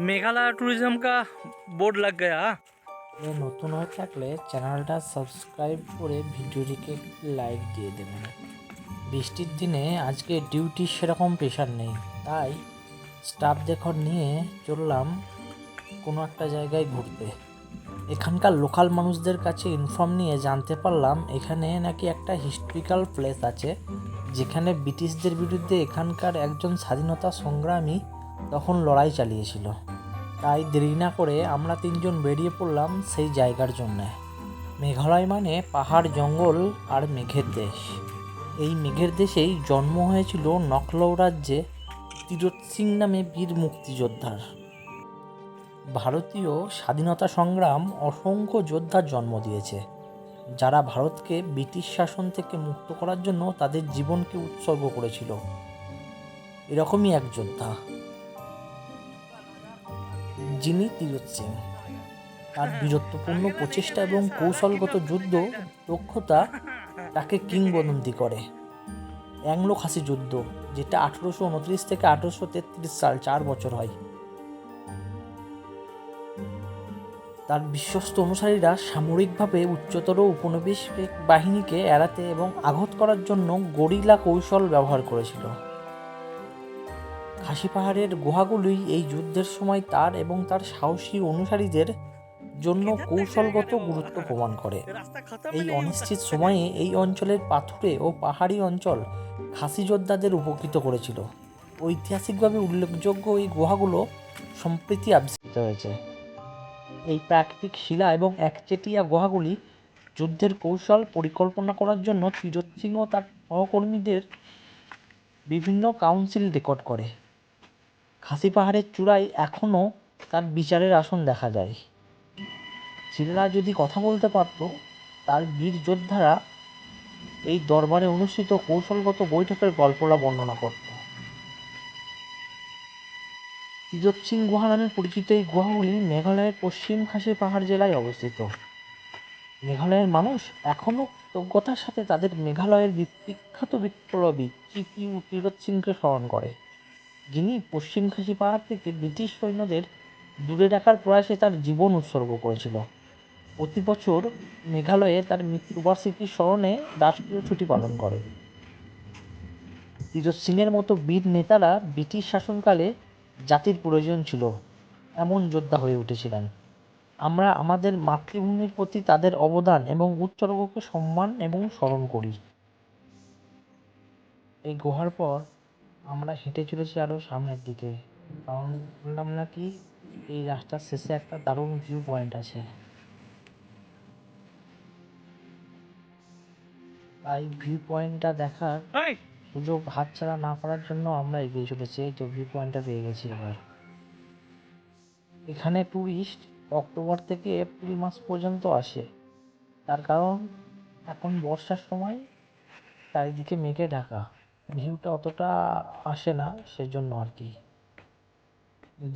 Meghalaya tourism का board लग गया हाँ? এ নতুন হয়ে থাকলে চ্যানেলটা সাবস্ক্রাইব করে ভিডিওটিকে লাইক দিয়ে দেবেন বৃষ্টির দিনে আজকে ডিউটি সেরকম প্রেশার নেই তাই স্টাফ দেখর নিয়ে চললাম কোনো একটা জায়গায় ঘুরতে এখানকার লোকাল মানুষদের কাছে ইনফর্ম নিয়ে জানতে পারলাম এখানে নাকি একটা হিস্ট্রিক্যাল প্লেস আছে যেখানে ব্রিটিশদের বিরুদ্ধে এখানকার একজন স্বাধীনতা সংগ্রামী তখন লড়াই চালিয়েছিল। তাই দেরি না করে আমরা তিনজন বেরিয়ে পড়লাম সেই জায়গার জন্য। মেঘালয় মানে পাহাড়, জঙ্গল আর মেঘের দেশ। এই মেঘের দেশেই জন্ম হয়েছিল নকলৌ রাজ্যে তিরত সিং নামে বীর মুক্তিযোদ্ধার। ভারতীয় স্বাধীনতা সংগ্রাম অসংখ্য যোদ্ধার জন্ম দিয়েছে। যারা ভারতকে ব্রিটিশ শাসন থেকে মুক্ত করার জন্য তাদের জীবনকে উৎসর্গ করেছিল। এরকমই এক যোদ্ধা। যিনি তিরত সিং তার বীরত্বপূর্ণ প্রচেষ্টা এবং কৌশলগত যুদ্ধ দক্ষতা তাকে কিংবদন্তি করে। অ্যাংলো খাসি যুদ্ধ, যেটা আঠেরোশো উনত্রিশ থেকে আঠেরোশো তেত্রিশ সাল চার বছর হয়। তার বিশ্বস্ত অনুসারীরা সামরিকভাবে উচ্চতর উপনিবেশিক বাহিনীকে এড়াতে এবং আঘাত করার জন্য গরিলা কৌশল ব্যবহার করেছিল। খাসি পাহাড়ের গুহাগুলি এই যুদ্ধের সময় তার এবং তার সাহসী অনুসারীদের জন্য কৌশলগত গুরুত্ব প্রমাণ করে। এই অনিশ্চিত সময়ে এই অঞ্চলের পাথুরে ও পাহাড়ি অঞ্চল খাসি যোদ্ধাদের উপকৃত করেছিল। ঐতিহাসিকভাবে উল্লেখযোগ্য এই গুহাগুলো সম্প্রীতি আবিষ্কৃত হয়েছে। এই প্রাকৃতিক শিলা এবং একচেটিয়া গুহাগুলি যুদ্ধের কৌশল পরিকল্পনা করার জন্য তিরোত সিং ও তার সহকর্মীদের বিভিন্ন কাউন্সিল রেকর্ড করে। খাসি পাহাড়ের চূড়ায় এখনও তার বিচারের আসন দেখা যায়। ছেলেরা যদি কথা বলতে পারত, তার বীর যোদ্ধারা এই দরবারে অনুষ্ঠিত কৌশলগত বৈঠকের গল্পটা বর্ণনা করত। তিজত সিং গুহা নামে পরিচিত এই গুহাগুলি মেঘালয়ের পশ্চিম খাসি পাহাড় জেলায় অবস্থিত। মেঘালয়ের মানুষ এখনও কৃতজ্ঞতার সাথে তাদের মেঘালয়ের বিখ্যাত বিপ্লবী চিকিউ তিরত সিংকে স্মরণ করে। যিনি পশ্চিম খাসি পাহাড় থেকে ব্রিটিশ সৈন্যদের দূরে রাখার প্রয়াসে তার জীবন উৎসর্গ করেছিল। প্রতি বছর মেঘালয়ে তার মৃত্যুবার্ষিকীর স্মরণে রাষ্ট্রীয় ছুটি পালন করে। তিরত সিংয়ের মতো বীর নেতারা ব্রিটিশ শাসনকালে জাতির প্রয়োজন ছিল, এমন যোদ্ধা হয়ে উঠেছিলেন। আমরা আমাদের মাতৃভূমির প্রতি তাদের অবদান এবং উৎসর্গকে সম্মান এবং স্মরণ করি। এই গুহার পর আমরা হেঁটে চলেছি আরও সামনের দিকে। কারণ বললাম নাকি এই রাস্তার শেষে একটা দারুণ ভিউ পয়েন্ট আছে। তাই ভিউ পয়েন্টটা দেখার সুযোগ হাতছাড়া না করার জন্য আমরা এগিয়ে চলেছি। এই তো ভিউ পয়েন্টটা পেয়ে গেছি এবার। এখানে টুরিস্ট অক্টোবর থেকে এপ্রিল মাস পর্যন্ত আসে। তার কারণ এখন বর্ষার সময় চারিদিকে মেঘে ঢাকা। ভিউটা অতটা আসে না সেজন্য আর কি।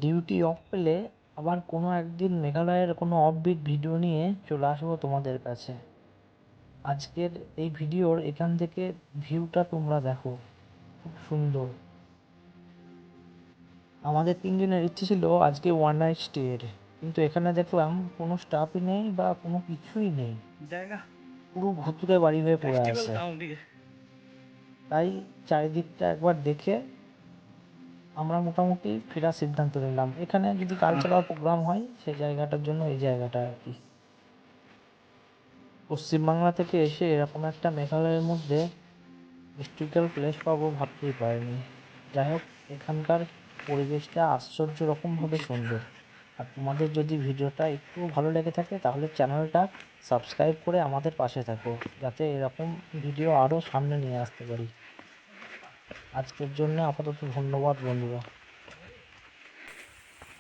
ডিউটি অফ পেলে আবার কোনো একদিন মেঘালয়ের কোনো অফবিট ভিডিও নিয়ে চলে আসব তোমাদের কাছে। আজকের এই ভিডিওর এখান থেকে ভিউটা তোমরা দেখো। খুব সুন্দর। আমাদের তিনজনের ইচ্ছে ছিল আজকে ওয়ান নাইট স্টের কিন্তু এখানে দেখলাম কোনো স্টাফই নেই বা কোনো কিছুই নেই। পুরো ভুতুরে বাড়ি হয়ে পড়ে আছে। তাই চারিদিকটা একবার দেখে আমরা মোটামুটি ফেরার সিদ্ধান্ত নিলাম। এখানে যদি কালচারাল প্রোগ্রাম হয়, সেই জায়গাটার জন্য এই জায়গাটা আর কি। পশ্চিমবাংলা থেকে এসে এরকম একটা মেঘালয়ের মধ্যে হিস্ট্রিক্যাল প্লেস পাবো ভাবতেই পারিনি। যাই হোক, এখানকার পরিবেশটা আশ্চর্য রকমভাবে সুন্দর। আর তোমাদের যদি ভিডিওটা একটু ভালো লেগে থাকে, তাহলে চ্যানেলটা সাবস্ক্রাইব করে আমাদের পাশে থাকো, যাতে এরকম ভিডিও আরও সামনে নিয়ে আসতে পারি। আজকের জন্য আপাতত ধন্যবাদ বন্ধুরা।